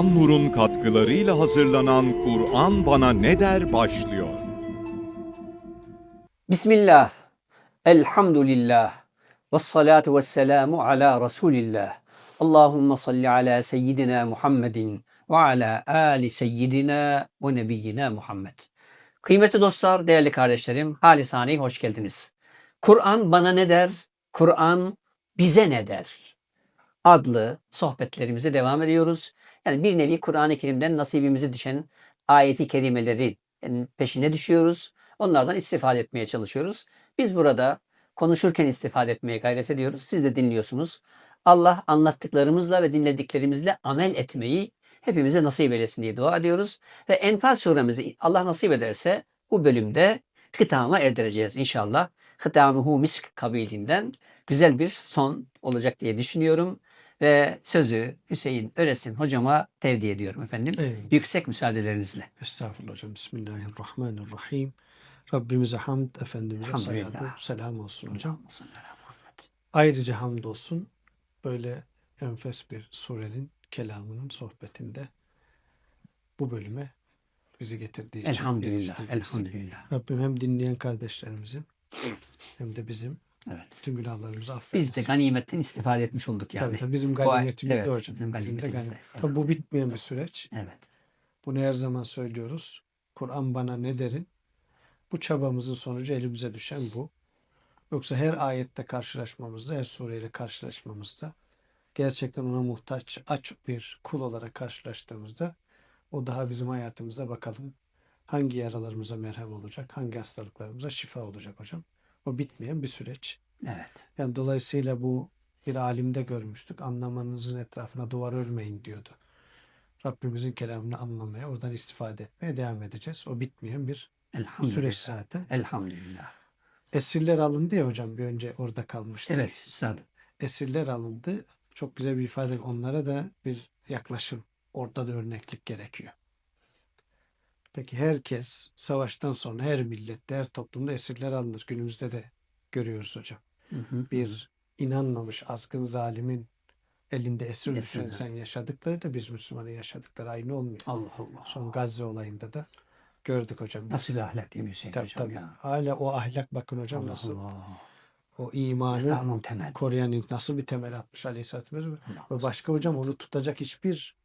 Doğan Nur'un katkılarıyla hazırlanan Kur'an Bana Ne Der başlıyor. Bismillah, elhamdülillah, ve salatu ve selamu ala Resulillah. Allahümme salli ala seyyidina Muhammedin ve ala ali seyyidina ve nebiyyina Muhammed. Kıymetli dostlar, değerli kardeşlerim, halisane hoş geldiniz. Kur'an bana ne der? Kur'an bize ne der? adlı sohbetlerimize devam ediyoruz. Yani bir nevi Kur'an-ı Kerim'den nasibimize düşen ayeti kerimeleri peşine düşüyoruz. Onlardan istifade etmeye çalışıyoruz. Biz burada konuşurken istifade etmeye gayret ediyoruz. Siz de dinliyorsunuz. Allah anlattıklarımızla ve dinlediklerimizle amel etmeyi hepimize nasip eylesin diye dua ediyoruz. Ve Enfal suremizi Allah nasip ederse bu bölümde hıtama erdireceğiz inşallah. Hıtamuhu misk kabilinden güzel bir son olacak diye düşünüyorum. Ve sözü Hüseyin Öresin hocama tevdi ediyorum efendim. Eyvallah. Yüksek müsaadelerinizle. Estağfurullah hocam. Bismillahirrahmanirrahim. Rabbimize hamd, Efendimiz'e salatu, selam olsun hocam. Muhammed. Ayrıca hamd olsun böyle enfes bir surenin kelamının sohbetinde bu bölüme bizi getirdiği için. Elhamdülillah. Elhamdülillah. Rabbim hem dinleyen kardeşlerimizin hem de bizim Evet. bütün günahlarımızı affetsin. Biz de ganimetten istifade etmiş olduk yani. Tabii tabii bizim ganimetimiz evet, de hocam. bizim Bizim de. Tabii bu bitmeyen bir süreç. Evet. Bunu her zaman söylüyoruz. Kur'an bana ne derin? Bu çabamızın sonucu elimize düşen bu. Yoksa her ayette karşılaşmamızda, her sureyle karşılaşmamızda gerçekten ona muhtaç, aç bir kul olarak karşılaştığımızda o daha bizim hayatımızda bakalım hangi yaralarımıza merhem olacak, hangi hastalıklarımıza şifa olacak hocam. O bitmeyen bir süreç. Evet. Yani dolayısıyla bu bir alimde görmüştük. Anlamanızın etrafına duvar örmeyin diyordu. Rabbimizin kelamını anlamaya, oradan istifade etmeye devam edeceğiz. O bitmeyen bir süreç zaten. Elhamdülillah. Esirler alındı ya hocam bir önce orada kalmıştık. Evet üstadım. Esirler alındı. Çok güzel bir ifade. Onlara da bir yaklaşım. Orada da örneklik gerekiyor. Peki herkes savaştan sonra her millette, her toplumda esirler alınır. Günümüzde de görüyoruz hocam. Hı hı. bir inanmamış azgın zalimin elinde esir düşen sen yaşadıkları da biz Müslümanın yaşadıkları aynı olmuyor. Allah Allah. Son Gazze olayında da gördük hocam. Nasıl bir ahlak değil mi Hüseyin Tabii, hocam tabii. ya? Hala o ahlak bakın hocam Allah nasıl Allah. o imanı temel. koruyan nasıl bir temel atmış Aleyhisselatü Vesselam. Ve başka hocam onu tutacak hiçbir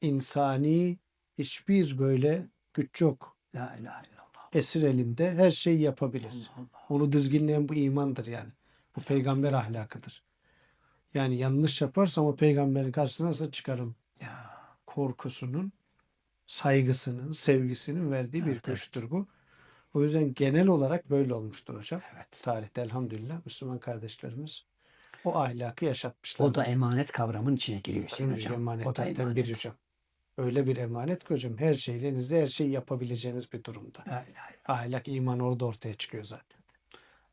insani hiçbir böyle güç yok. La ilahe illallah. Esir elinde her şeyi yapabilir. Allah Allah. Onu dizginleyen bu imandır yani. Bu peygamber ahlakıdır. Yani yanlış yaparsam o peygamberin karşısına nasıl çıkarım? Ya. Korkusunun, saygısının, sevgisinin verdiği bir Evet, evet. güçtür bu. O yüzden genel olarak böyle olmuştur hocam. Evet. Tarihte elhamdülillah Müslüman kardeşlerimiz o ahlakı yaşatmışlar. O da emanet kavramının içine giriyor Hüseyin hocam. O da emanetlerden biri hocam. Öyle bir emanet ki hocam her elinizde her şeyi yapabileceğiniz bir durumda. İllallah. Ahlak, iman orada ortaya çıkıyor zaten.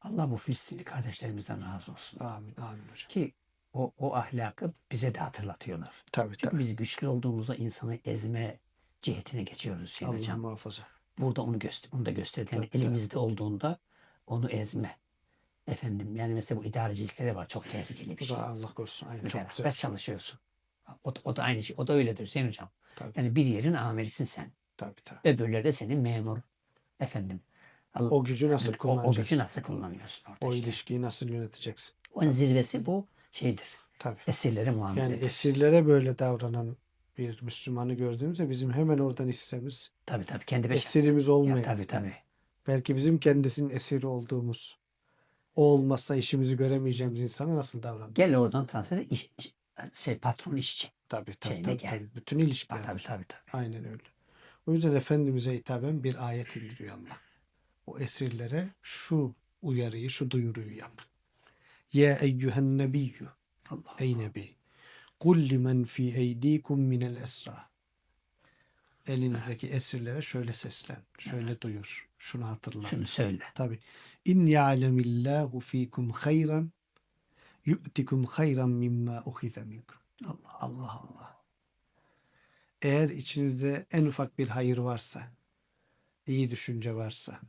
Allah bu Filistinli kardeşlerimizden razı olsun. Amin, amin hocam. Ki o, o ahlakı bize de hatırlatıyorlar. Tabii Çünkü tabii. biz güçlü olduğumuzda insanı ezme cihetine geçiyoruz Allah hocam. muhafaza. Burada onu göster onu da gösterdi. Yani Tabii, tabii. elimizde olduğunda onu ezme. Efendim yani mesela bu idarecilikte de var. Çok tehlikeli bir şey. Allah korusun. Aynen, çok beraber güzel. çalışıyorsun. O, o da aynı şey. O da öyledir Hüseyin hocam. Tabii, Yani bir yerin amirisin sen. tabii, tabii. Öbürleri de senin memur. Efendim. Allah- O gücü nasıl Yani o, o kullanacaksın? gücü nasıl kullanıyorsun orada O işte. ilişkiyi nasıl yöneteceksin? Onun zirvesi bu şeydir. Tabii. Esirlere muamele Yani esirlere böyle davranan bir Müslümanı gördüğümüzde bizim hemen oradan hissemiz Tabii tabii. Kendi beş... esirimiz Ya, olmayan. tabii tabii. Belki bizim kendisinin esiri olduğumuz o olmazsa işimizi göremeyeceğimiz insana nasıl davranacağız? Gel oradan transfer iş- şey patron işçi. Tabii tabii, şeyine tabii, gel. tabii. Bütün ilişkiler. Tabii tabii tabii. Aynen öyle. O yüzden Efendimiz'e hitaben bir ayet indiriyor Allah. O esirlere şu uyarıyı, şu duyuruyu yap. Ya eyyühen nebiyyü. Allah. Ey Nebi. Kul limen fi eydikum minel esra. Elinizdeki esirlere şöyle seslen. Şöyle duyur. Şunu hatırla. Şunu söyle. Tabi. İn ya'lemillahu fikum hayran yu'tikum hayran mimma uhize minkum. Allah. Allah Allah. Eğer içinizde en ufak bir hayır varsa, iyi düşünce varsa,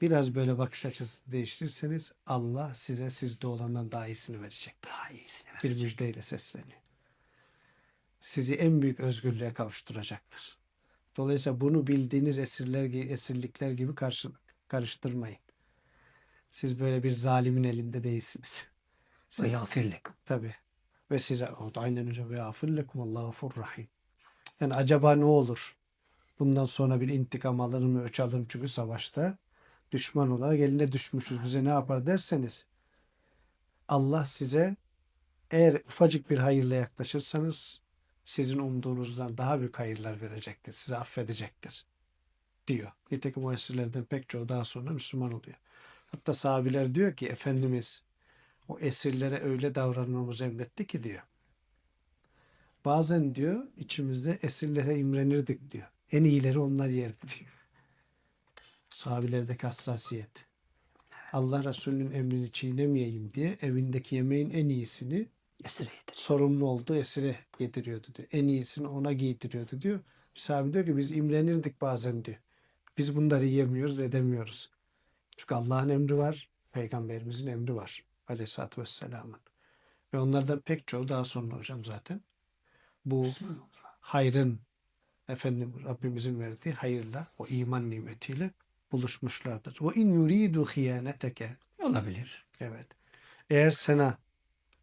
biraz böyle bakış açısı değiştirirseniz Allah size sizde olandan daha iyisini verecek. Daha iyisini ver. Bir müjdeyle sesleniyor. sizi en büyük özgürlüğe kavuşturacaktır. Dolayısıyla bunu bildiğiniz esirler, gi- esirlikler gibi karşı, karıştırmayın. Siz böyle bir zalimin elinde değilsiniz. Ve Siz, yağfir lekum. tabii. Ve size aynen hocam ve afillekum Allahu gafur rahim. Yani acaba ne olur? Bundan sonra bir intikam alır mı, öç alır mı? Çünkü savaşta düşman olarak eline düşmüşüz. Bize ne yapar derseniz Allah size eğer ufacık bir hayırla yaklaşırsanız sizin umduğunuzdan daha büyük hayırlar verecektir. Sizi affedecektir. Diyor. Nitekim o esirlerden pek çoğu daha sonra Müslüman oluyor. Hatta sahabiler diyor ki Efendimiz o esirlere öyle davranmamızı emretti ki diyor. Bazen diyor içimizde esirlere imrenirdik diyor. En iyileri onlar yerdi diyor. Sahabilerdeki hassasiyet. Allah Resulü'nün emrini çiğnemeyeyim diye evindeki yemeğin en iyisini sorumlu olduğu esire yediriyordu diyor. En iyisini ona giydiriyordu diyor. Sahabe diyor ki biz imrenirdik bazen diyor. Biz bunları yiyemiyoruz, edemiyoruz. Çünkü Allah'ın emri var, Peygamberimizin emri var. Aleyhisselatü Vesselam'ın. Ve onlardan pek çoğu daha sonra hocam zaten. Bu hayrın efendim Rabbimizin verdiği hayırla, o iman nimetiyle buluşmuşlardır. Ve in yuridu hiyaneteke Olabilir. Evet. Eğer sana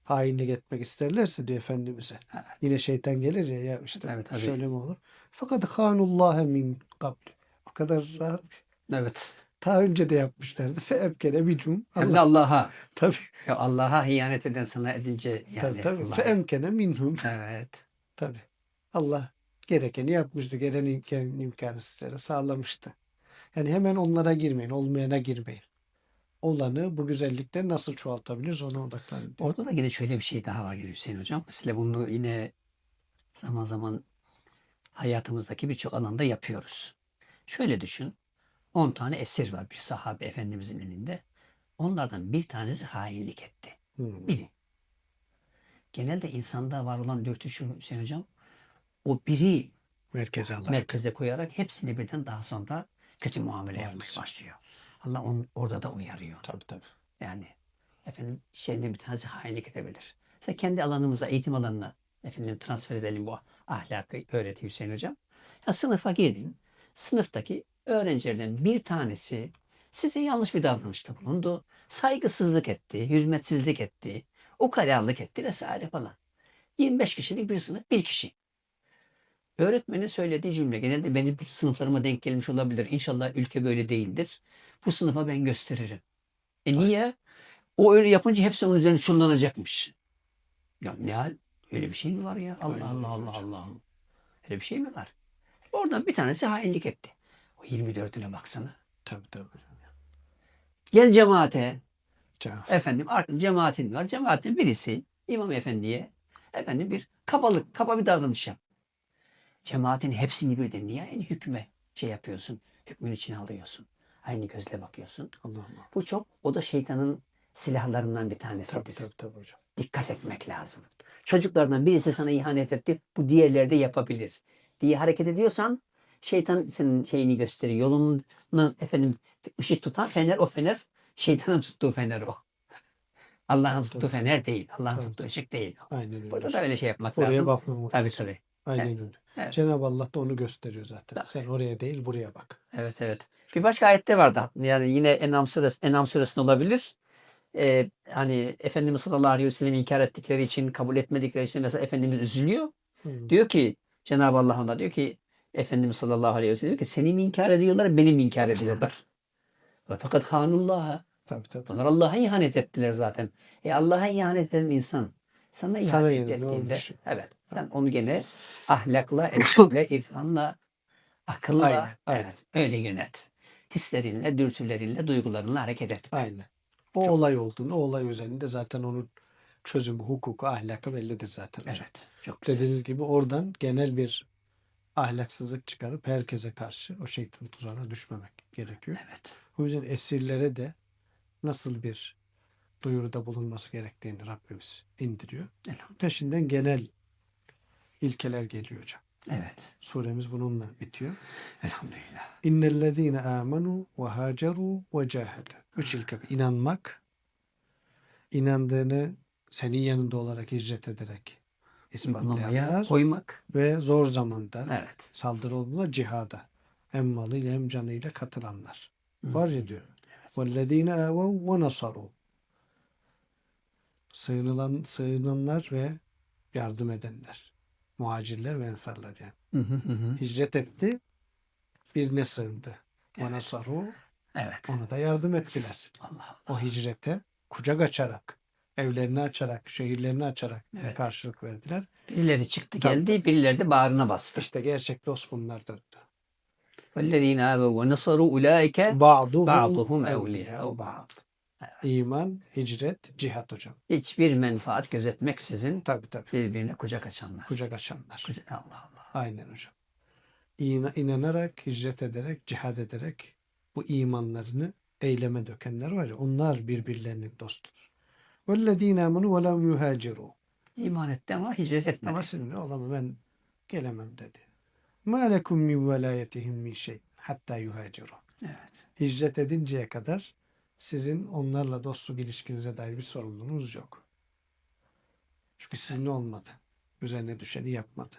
hainlik etmek isterlerse diyor Efendimiz'e. Evet. Yine şeytan gelir ya, ya işte Evet, tabii. şöyle mi olur? Fakat hanullahe min kabl. O kadar rahat. Evet. Ta önce de yapmışlardı. Fe ebkene bicum. Hem de Allah. Allah'a. Tabii. Ya Allah'a hiyanet eden sana edince yani. tabii, tabii. Allah'a- Fe emkene minhum. Evet. Tabii. Allah gerekeni yapmıştı. Gelen imkan, imkanı sizlere sağlamıştı. Yani hemen onlara girmeyin. Olmayana girmeyin. Olanı, bu güzellikleri nasıl çoğaltabiliriz ona odaklanın. Orada da yine şöyle bir şey daha var yine Hüseyin Hocam. Mesela bunu yine zaman zaman hayatımızdaki birçok alanda yapıyoruz. Şöyle düşün. 10 tane esir var bir sahabe efendimizin elinde. Onlardan bir tanesi hainlik etti. Hmm. Biri. Genelde insanda var olan dürtü şu Hüseyin Hocam. O biri Merkeze Allah. merkeze koyarak hepsini birden daha sonra kötü muamele Maalesef. başlıyor. Allah onu orada da uyarıyor. Tabii tabii. Yani efendim şeyine bir tanesi hainlik edebilir. Mesela kendi alanımıza, eğitim alanına efendim transfer edelim bu ahlakı öğreti Hüseyin Hocam. Ya sınıfa girdin. Sınıftaki öğrencilerden bir tanesi size yanlış bir davranışta bulundu. Saygısızlık etti, hürmetsizlik etti, ukalalık etti vesaire falan. 25 kişilik bir sınıf, bir kişi. Öğretmenin söylediği cümle genelde benim bu sınıflarıma denk gelmiş olabilir. İnşallah ülke böyle değildir. Bu sınıfa ben gösteririm. E niye? O öyle yapınca hepsi onun üzerine çullanacakmış. Ya ne hal? Öyle bir şey mi var ya? Allah Allah Allah. Allah. Öyle bir şey mi var? Oradan bir tanesi hainlik etti. O 24'üne baksana. Tabii tabii. Gel cemaate. Canım. Efendim artık cemaatin var. Cemaatin birisi İmam Efendi'ye efendim bir kabalık, kaba bir davranış yap. Cemaatin hepsini birden niye aynı hükme şey yapıyorsun? Hükmün içine alıyorsun. Aynı gözle bakıyorsun. Allah'ım. Bu çok, o da şeytanın silahlarından bir tanesidir. Tabii tabii tabii hocam. Dikkat etmek lazım. Çocuklardan birisi sana ihanet etti, bu diğerleri de yapabilir diye hareket ediyorsan şeytan senin şeyini gösteriyor. Yolunu efendim ışık tutan fener o fener, şeytanın tuttuğu fener o. Allah'ın tuttuğu fener değil. Allah'ın Tabii, tuttuğu ışık değil. Aynen öyle. Burada da öyle şey yapmak Oraya lazım. bakmamak Tabii tabii. Aynen Evet. öyle. Evet. Cenab-ı Allah da onu gösteriyor zaten. Tabii. Sen oraya değil buraya bak. Evet evet. Bir başka ayette vardı. Yani yine Enam suresi, Enam suresinde olabilir. Ee, hani Efendimiz sallallahu aleyhi ve sellem inkar ettikleri için, kabul etmedikleri için mesela Efendimiz üzülüyor. Hı. Diyor ki Cenab-ı Allah ona diyor ki Efendimiz sallallahu aleyhi ve sellem diyor ki seni mi inkar ediyorlar, beni mi inkar ediyorlar? Fakat hanullaha. Tabii tabii. Bunlar Allah'a ihanet ettiler zaten. E Allah'a ihanet eden insan sana ihanet Sana ettiğinde evet sen onu gene ahlakla, edep'le, irfanla, akılla Aynen, aynen. evet öyle yönet. Hislerinle, dürtülerinle, duygularınla hareket et. Aynen. O olay olduğunda o olay üzerinde zaten onun çözümü, hukuku, ahlakı bellidir zaten hocam. Evet. Çok güzel. Dediğiniz gibi oradan genel bir ahlaksızlık çıkarıp herkese karşı o şeytan tuzağına düşmemek gerekiyor. Evet. O yüzden esirlere de nasıl bir duyuruda bulunması gerektiğini Rabbimiz indiriyor. Elhamdülillah. Peşinden genel ilkeler geliyor hocam. Evet. Suremiz bununla bitiyor. Elhamdülillah. İnnellezîne âmenû ve hâcerû ve câhedû. Üç ilke. İnanmak, inandığını senin yanında olarak hicret ederek ispatlayanlar koymak. ve zor zamanda Evet. saldırı olduğunda cihada hem malıyla hem canıyla katılanlar. Var ya diyor. وَالَّذ۪ينَ آوَوْا وَنَصَرُوا Sığınılan, sığınanlar ve yardım edenler. Muhacirler ve ensarlar yani. Hı hı hı hı. Hicret etti, birine sığındı. وَنَصَرُوا Evet. Ona da yardım ettiler. Allah O hicrete kucak açarak, evlerini açarak, şehirlerini açarak Evet. karşılık verdiler. Birileri çıktı Tabii. geldi, birileri de bağrına bastı. İşte gerçek dost bunlardır. وَالَّذ۪ينَ آبَوْا وَنَصَرُوا اُولَٰئِكَ Ba'duhum Ba'duhum evliyâ'u evliyâ'u ba'd. İman, hicret, cihat hocam. hiçbir menfaat gözetmeksizin Tabi tabi. birbirine kucak açanlar. Kucak açanlar. Kucak- Allah Allah. Aynen hocam. İna, inanarak, hicret ederek, cihad ederek bu imanlarını eyleme dökenler var ya onlar birbirlerinin dostudur. وَالَّذ۪ينَ آمَنُوا وَلَمْ يُهَاجِرُوا İman etti ama hicret etmedi. Ama sinirli olamam ben gelemem dedi. مَا لَكُمْ مِنْ وَلَايَتِهِمْ مِنْ şey hatta yuhaciru. Evet. Hicret edinceye kadar sizin onlarla dostluk ilişkinize dair bir sorumluluğunuz yok. Çünkü sizinle olmadı. Üzerine düşeni yapmadı.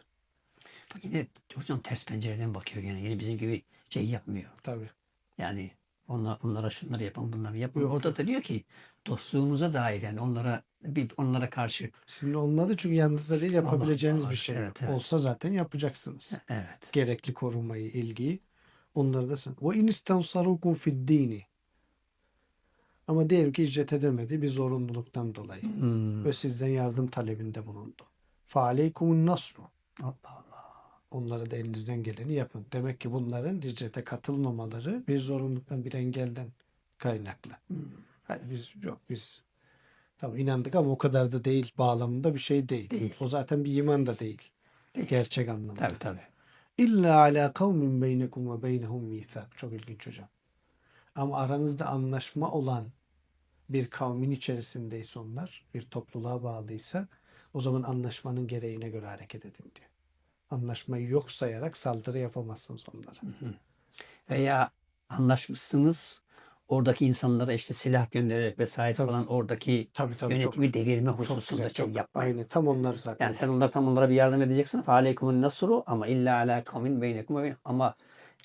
Bak yine hocam ters pencereden bakıyor gene. Yine bizim gibi şey yapmıyor. Tabii. Yani onlar, onlara şunları yapın, bunları yapın. Yok. Orada da diyor ki dostluğumuza dair yani onlara bir onlara karşı Sizinle olmadı çünkü yanınızda değil yapabileceğiniz Allah. bir şey. Evet, evet. Olsa zaten yapacaksınız. evet. Gerekli korumayı, ilgiyi. Onları da sen. Ve in istansarukum fid dini. Ama diyelim ki hicret edemedi bir zorunluluktan dolayı. Hmm. Ve sizden yardım talebinde bulundu. Faaleykumun nasru. Allah Allah. Onlara da elinizden geleni yapın. Demek ki bunların hicrete katılmamaları bir zorunluluktan bir engelden kaynaklı. Hmm. Hadi biz yok biz tamam inandık ama o kadar da değil bağlamında bir şey değil. Değil. O zaten bir iman da değil. Değil. Gerçek anlamda. Tabii tabii. İlla ala kavmin beynekum ve beynehum mithak. Çok ilginç hocam. Ama aranızda anlaşma olan bir kavmin içerisindeyse onlar, bir topluluğa bağlıysa o zaman anlaşmanın gereğine göre hareket edin diyor. Anlaşmayı yok sayarak saldırı yapamazsınız onlara. Veya anlaşmışsınız oradaki insanlara işte silah göndererek vesaire Tabii. falan oradaki Tabii tabii çok, yönetimi devirme çok hususunda güzel. şey Çok, yapmayın. aynı tam onlar zaten. Yani sen onlar tam onlara bir yardım edeceksin. Faaleykumun nasru ama illa ala kavmin beynekum ama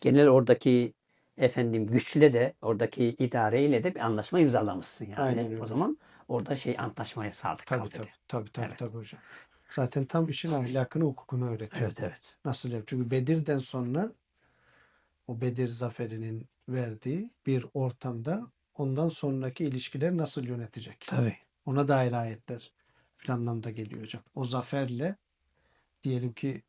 genel oradaki efendim güçle de oradaki idareyle de bir anlaşma imzalamışsın yani. Aynen öyle. O zaman orada şey antlaşmaya sadık tabii, dedi. tabii, tabii, tabii, Evet. tabii hocam. Zaten tam işin ahlakını, hukukunu öğretiyor. Evet evet. Nasıl yap? Çünkü Bedir'den sonra o Bedir zaferinin verdiği bir ortamda ondan sonraki ilişkiler nasıl yönetecek? Tabii. Ona dair ayetler bir anlamda geliyor hocam. O zaferle diyelim ki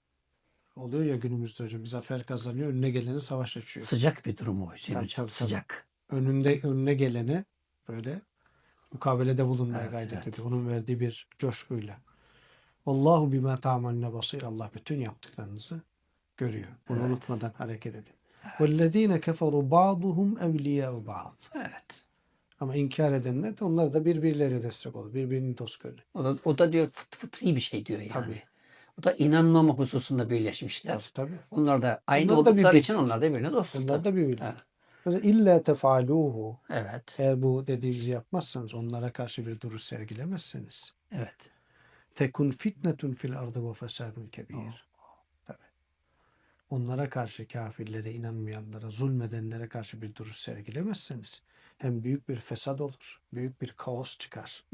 oluyor ya günümüzde hocam bir zafer kazanıyor önüne geleni savaş açıyor. Sıcak bir durum o Hüseyin Tabii, hocam. tabii. Sıcak. Önünde önüne gelene böyle mukabelede bulunmaya Evet, gayret evet. ediyor. Onun verdiği bir coşkuyla. Allahu bima ta'malne basir. Allah bütün yaptıklarınızı görüyor. Bunu Evet. unutmadan hareket edin. وَالَّذ۪ينَ كَفَرُوا بَعْضُهُمْ اَوْلِيَاءُ بَعْضٍ Evet. Ama inkar edenler de onlar da birbirleri destek olur. Birbirini dost görür. O da, o da diyor fıt, fıtri bir şey diyor yani. Tabii. O da inanmama hususunda birleşmişler. Tabii tabii. Onlar da aynı Onlar da oldukları bir- için onlar da birbirine dost. Onlar da birbirleri. Evet. Mesela illa tefaluhu Evet. eğer bu dediğimizi yapmazsanız onlara karşı bir duruş sergilemezseniz Evet. tekun fitnetun fil ardı ve fesadun kebir. Onlara karşı kafirlere, inanmayanlara, zulmedenlere karşı bir duruş sergilemezseniz hem büyük bir fesat olur, büyük bir kaos çıkar.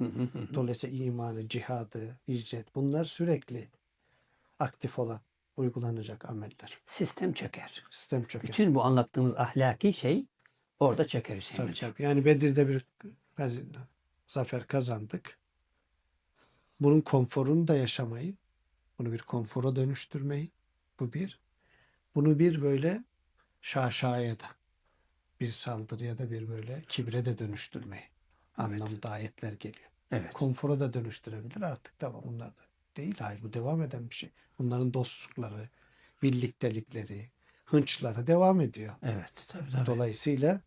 Dolayısıyla imanı, cihadı, hicret bunlar sürekli aktif olan, uygulanacak ameller. Sistem çöker. Sistem çöker. Bütün bu anlattığımız ahlaki şey orada çöker Hüseyin Tabii hocam. tabii. Yani Bedir'de bir zafer kazandık. Bunun konforunu da yaşamayı, bunu bir konfora dönüştürmeyi, bu bir. Bunu bir böyle şaşaya da bir saldırıya da bir böyle kibre de dönüştürmeyi evet. anlamda ayetler geliyor. Evet. Konfora da dönüştürebilir artık tamam bunlar da değil. Hayır bu devam eden bir şey. Bunların dostlukları, birliktelikleri, hınçları devam ediyor. Evet tabii tabii. Dolayısıyla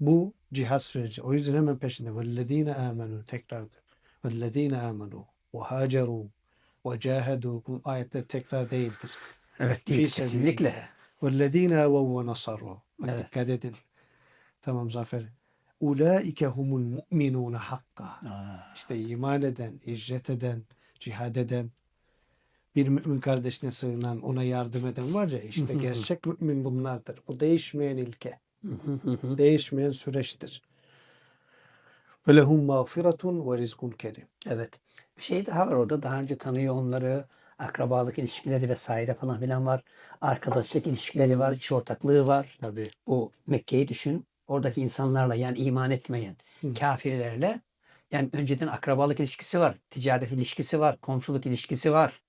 bu cihat süreci. O yüzden hemen peşinde vellezine amenu tekrar vellezine amenu ve haceru ve cahadu bu ayetler tekrar değildir. Evet değil Fî kesinlikle. وَالَّذ۪ينَ آوَوْا وَنَصَرُوا Bak Evet. dikkat edin. Tamam Zafer. اُولَٰئِكَ هُمُ الْمُؤْمِنُونَ حَقًّا Aa, İşte iman eden, hicret eden, cihad eden bir mümin kardeşine sığınan, ona yardım eden var ya işte gerçek mümin bunlardır. Bu değişmeyen ilke. Değişmeyen süreçtir. Ve lehum mağfiretun ve rizkun kerim. Evet. Bir şey daha var orada. Daha önce tanıyor onları. Akrabalık ilişkileri vesaire falan filan var. Arkadaşlık ilişkileri var. iş ortaklığı var. Tabii. Bu Mekke'yi düşün. Oradaki insanlarla yani iman etmeyen Hı. kafirlerle yani önceden akrabalık ilişkisi var. Ticaret ilişkisi var. Komşuluk ilişkisi var.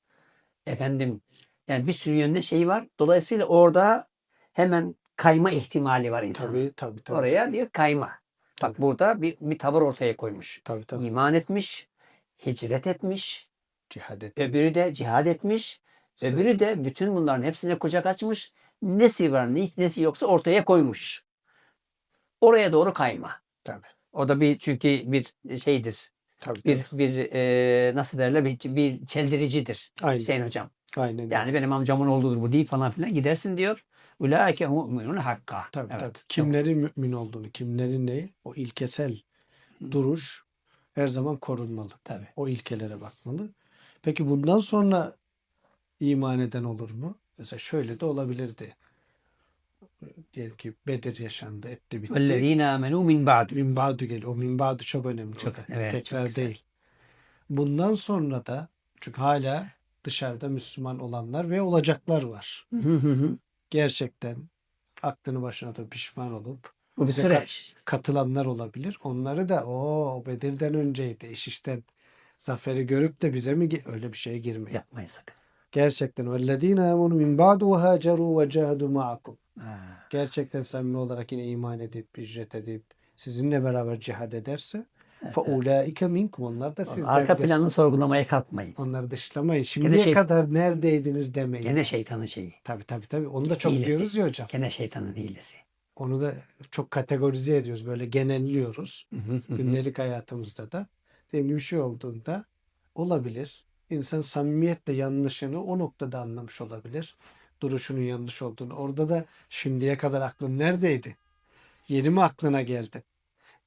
Efendim yani bir sürü yönde şey var. Dolayısıyla orada hemen kayma ihtimali var insan. Tabii tabii tabii. Oraya diyor kayma. Bak Tabii. burada bir, bir tavır ortaya koymuş. Tabii tabii. İman etmiş, hicret etmiş, Cihad et. öbürü de cihad etmiş, öbürü de bütün bunların hepsine kucak açmış. Nesi var, ne- nesi yoksa ortaya koymuş. Oraya doğru kayma. Tabii. O da bir çünkü bir şeydir. Tabii, Bir tabii. bir e, nasıl derler bir, bir çeldiricidir Aynen. Hüseyin hocam. Aynen. Yani benim amcamın oğludur bu değil falan filan gidersin diyor. Ulaike mu'minun hakka. Tabii Evet, tabii. Kimlerin mümin olduğunu, kimlerin neyi? O ilkesel duruş her zaman korunmalı. Tabii. O ilkelere bakmalı. Peki bundan sonra iman eden olur mu? Mesela şöyle de olabilirdi. Diyelim ki Bedir yaşandı, etti bitti. Vellezine amenu min ba'du. Min ba'du geliyor. O min ba'du çok önemli. Çok- evet, çok Tekrar güzel. değil. Bundan sonra da çünkü hala dışarıda Müslüman olanlar ve olacaklar var. Gerçekten aklını başına da pişman olup Bu bir süreç. katılanlar olabilir. Onları da o Bedir'den önceydi. iş işten zaferi görüp de bize mi öyle bir şeye girmeyin. Yapmayın sakın. Gerçekten vellezine amenu min ba'du ve haceru ve cahadu ma'akum. Gerçekten samimi olarak yine iman edip, hicret edip sizinle beraber cihad ederse fe ulaike minkum. Onlar da Arka sizlerdir. planını sorgulamaya kalkmayın. Onları dışlamayın. Şimdiye şey- kadar neredeydiniz demeyin. Gene şeytanın şeyi. Tabii tabii tabii. Onu da çok Hilesi. diyoruz ya hocam. Gene şeytanın hilesi. Onu da çok kategorize ediyoruz. Böyle genelliyoruz. gündelik hayatımızda da diyelim ki bir şey olduğunda olabilir. İnsan samimiyetle yanlışını o noktada anlamış olabilir. Duruşunun yanlış olduğunu. Orada da şimdiye kadar aklın neredeydi? Yeni mi aklına geldi?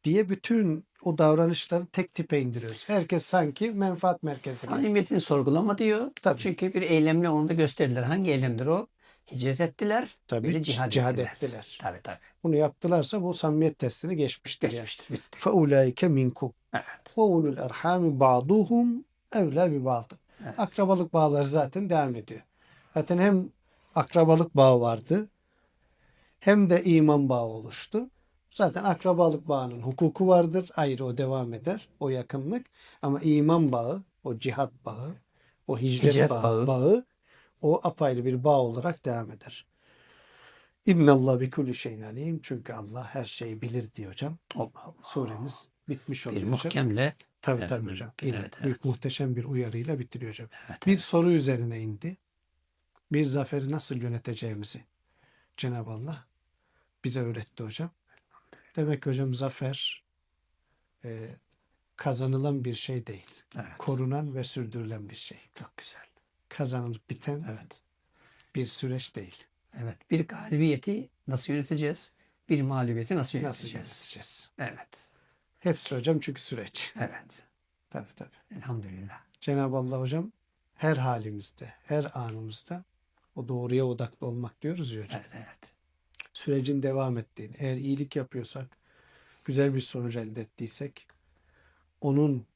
Diye bütün o davranışları tek tipe indiriyoruz. Herkes sanki menfaat merkezi gibi. Samimiyetini sorgulama diyor. Tabii. Çünkü bir eylemle onu da gösterdiler. Hangi eylemdir o? Hicret ettiler. Tabii biri cihad, cihad ettiler. ettiler. Tabii tabii. Bunu yaptılarsa bu samimiyet testini geçmiştir. Yani. Geçmiştir. Bitti. فَاُولَٰئِكَ مِنْكُمْ Evet. Ulul erhami ba'duhum evle bi ba'd. Evet. Akrabalık bağları zaten devam ediyor. Zaten hem akrabalık bağı vardı hem de iman bağı oluştu. Zaten akrabalık bağının hukuku vardır. Ayrı o devam eder. O yakınlık. Ama iman bağı, o cihat bağı, o hicret, hicret bağı, bağı. bağı o apayrı bir bağ olarak devam eder. İnna Allah bi kulli şeyin alim. Çünkü Allah her şeyi bilir diyor hocam. Allah Allah. Suremiz bitmiş Bir oluyor hocam. muhkemle. Tabii Evet, tabii hocam. evet, Yine evet. büyük muhteşem bir uyarıyla bitiriyor hocam. Evet, Bir soru üzerine indi. Bir zaferi nasıl yöneteceğimizi Cenab-ı Allah bize öğretti hocam. Demek ki hocam zafer e, kazanılan bir şey değil. evet. Korunan ve sürdürülen bir şey. Çok güzel. Kazanılıp biten Evet. bir süreç değil. Evet. Bir galibiyeti nasıl yöneteceğiz? Bir mağlubiyeti nasıl Nasıl yöneteceğiz? yöneteceğiz? Evet. Hepsi hocam çünkü süreç. Evet. Tabii tabii. Elhamdülillah. Cenab-ı Allah hocam her halimizde, her anımızda o doğruya odaklı olmak diyoruz ya hocam. Evet, evet. sürecin devam ettiğini, eğer iyilik yapıyorsak, güzel bir sonuç elde ettiysek, onun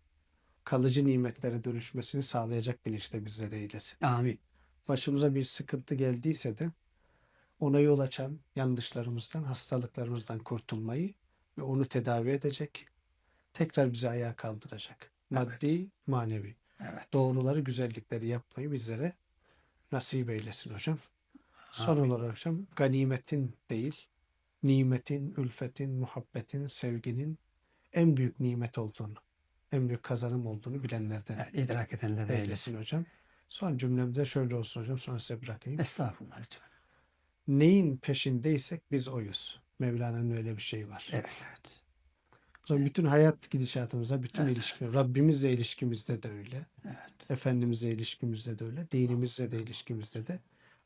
kalıcı nimetlere dönüşmesini sağlayacak bilinçte bizlere eylesin. Amin. Başımıza bir sıkıntı geldiyse de ona yol açan yanlışlarımızdan, hastalıklarımızdan kurtulmayı ve onu tedavi edecek, tekrar bizi ayağa kaldıracak. Maddi, manevi. Evet. Doğruları, güzellikleri yapmayı bizlere nasip eylesin hocam. Son Amin. olarak hocam ganimetin değil, nimetin, ülfetin, muhabbetin, sevginin en büyük nimet olduğunu, en büyük kazanım olduğunu bilenlerden Evet, idrak edenler de eylesin. eylesin hocam. Son cümlemde şöyle olsun hocam sonra size bırakayım. Estağfurullah lütfen. Neyin peşindeysek biz oyuz. Mevlana'nın öyle bir şeyi var. Evet, evet. Zaman bütün hayat gidişatımıza, bütün Evet. ilişki, Rabbimizle ilişkimizde de öyle. Evet. Efendimizle ilişkimizde de öyle. Dinimizle de ilişkimizde de.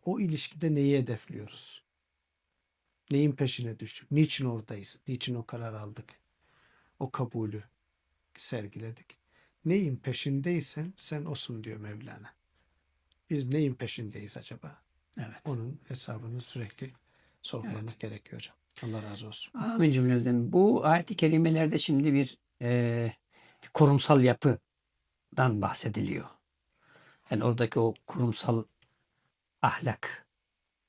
O ilişkide neyi hedefliyoruz? Neyin peşine düştük? Niçin oradayız? Niçin o karar aldık? O kabulü sergiledik. Neyin peşindeysen sen osun diyor Mevlana. Biz neyin peşindeyiz acaba? Evet. Onun hesabını sürekli sorgulamak gerekiyor hocam. Allah razı olsun. Amin cümlemizden. Bu ayet-i kerimelerde şimdi bir, e, kurumsal yapıdan bahsediliyor. Yani oradaki o kurumsal ahlak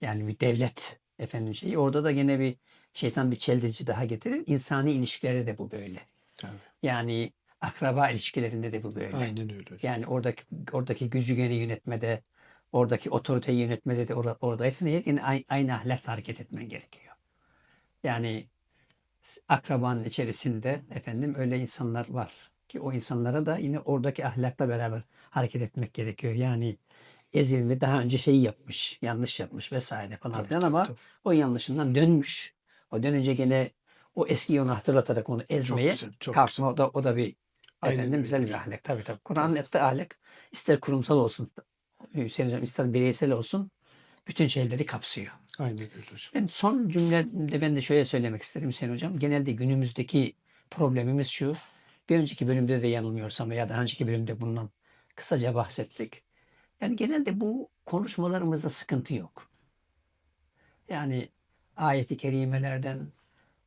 yani bir devlet efendim şeyi orada da yine bir şeytan bir çeldirici daha getirir. İnsani ilişkilerde de bu böyle. Tabii. Yani akraba ilişkilerinde de bu böyle. Aynen öyle hocam. Yani oradaki oradaki gücü gene yönetmede, oradaki otoriteyi yönetmede de orada, oradaysan eğer yine aynı, aynı ahlakla hareket etmen gerekiyor. Yani akrabanın içerisinde efendim öyle insanlar var ki o insanlara da yine oradaki ahlakla beraber hareket etmek gerekiyor. Yani ezilme daha önce şeyi yapmış, yanlış yapmış vesaire falan filan tabii, ama tabii. o yanlışından dönmüş. O dönünce gene o eski yolu hatırlatarak onu ezmeye güzel, çok kalkma. O da, o da bir Aynen efendim güzel bir ahlak. Tabii tabii. Kur'an'ın ettiği ahlak ister kurumsal olsun, Hüseyin Hocam ister bireysel olsun bütün şeyleri kapsıyor. Aynen öyle hocam. Ben son cümlemde ben de şöyle söylemek isterim Hüseyin Hocam. Genelde günümüzdeki problemimiz şu. Bir önceki bölümde de yanılmıyorsam veya daha önceki bölümde bundan kısaca bahsettik. Yani genelde bu konuşmalarımızda sıkıntı yok. Yani ayeti kerimelerden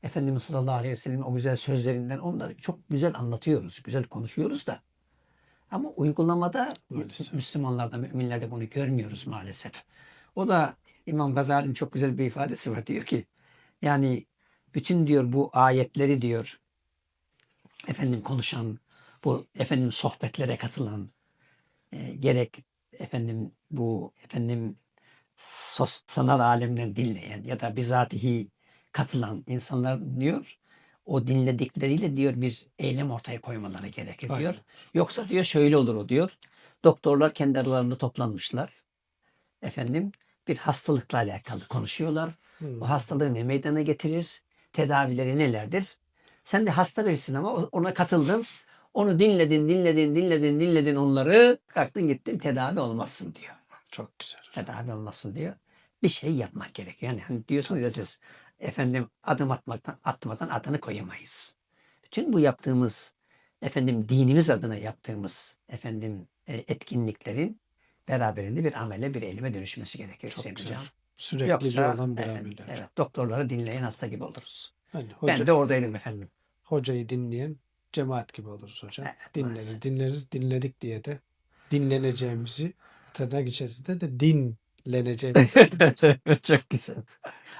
Efendimiz sallallahu aleyhi ve sellem'in o güzel sözlerinden onları çok güzel anlatıyoruz, güzel konuşuyoruz da. Ama uygulamada Maalesef. Müslümanlarda, müminlerde bunu görmüyoruz maalesef. O da İmam Gazali'nin çok güzel bir ifadesi var. Diyor ki yani bütün diyor bu ayetleri diyor efendim konuşan, bu efendim sohbetlere katılan e, gerek efendim bu efendim sos, sanat alemlerini dinleyen ya da bizatihi katılan insanlar diyor o dinledikleriyle diyor bir eylem ortaya koymaları gerekir diyor. Aynen. Yoksa diyor şöyle olur o diyor. Doktorlar kendi aralarında toplanmışlar. Efendim bir hastalıkla alakalı konuşuyorlar. Hmm. O hastalığı ne meydana getirir? Tedavileri nelerdir? Sen de hasta birisin ama ona katıldın. Onu dinledin, dinledin, dinledin, dinledin onları. Kalktın gittin tedavi olmazsın diyor. Çok güzel. Tedavi olmasın diyor. Bir şey yapmak gerekiyor. Yani hani diyorsunuz ya siz efendim adım atmaktan atmadan adını koyamayız. Bütün bu yaptığımız efendim dinimiz adına yaptığımız efendim e, etkinliklerin beraberinde bir amele bir eyleme dönüşmesi gerekiyor Çok güzel. Hocam. Sürekli Yoksa olan bir ameller. evet, doktorları dinleyen hasta gibi oluruz. Hani hoca, Ben de oradaydım efendim. hocayı dinleyen cemaat gibi oluruz hocam. Evet, dinleriz, maalesef. dinleriz, dinledik diye de dinleneceğimizi tırnak içerisinde de dinleneceğimizi çok güzel.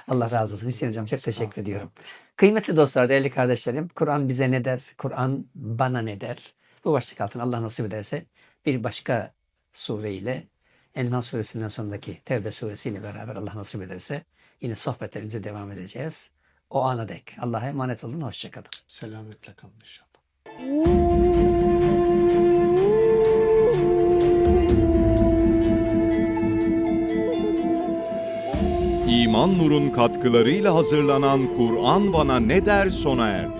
Allah razı olsun. Hüseyin Hocam çok teşekkür ediyorum. Kıymetli dostlar, değerli kardeşlerim. Kur'an bize ne der? Kur'an bana ne der? Bu başlık altına Allah nasip ederse bir başka sureyle Enmal suresinden sonraki Tevbe suresiyle beraber Allah nasip ederse yine sohbetlerimize devam edeceğiz. O ana dek. Allah'a emanet olun. Hoşçakalın. Selametle kalın inşallah. İman Nur'un katkılarıyla hazırlanan Kur'an Bana Ne Der sona erdi.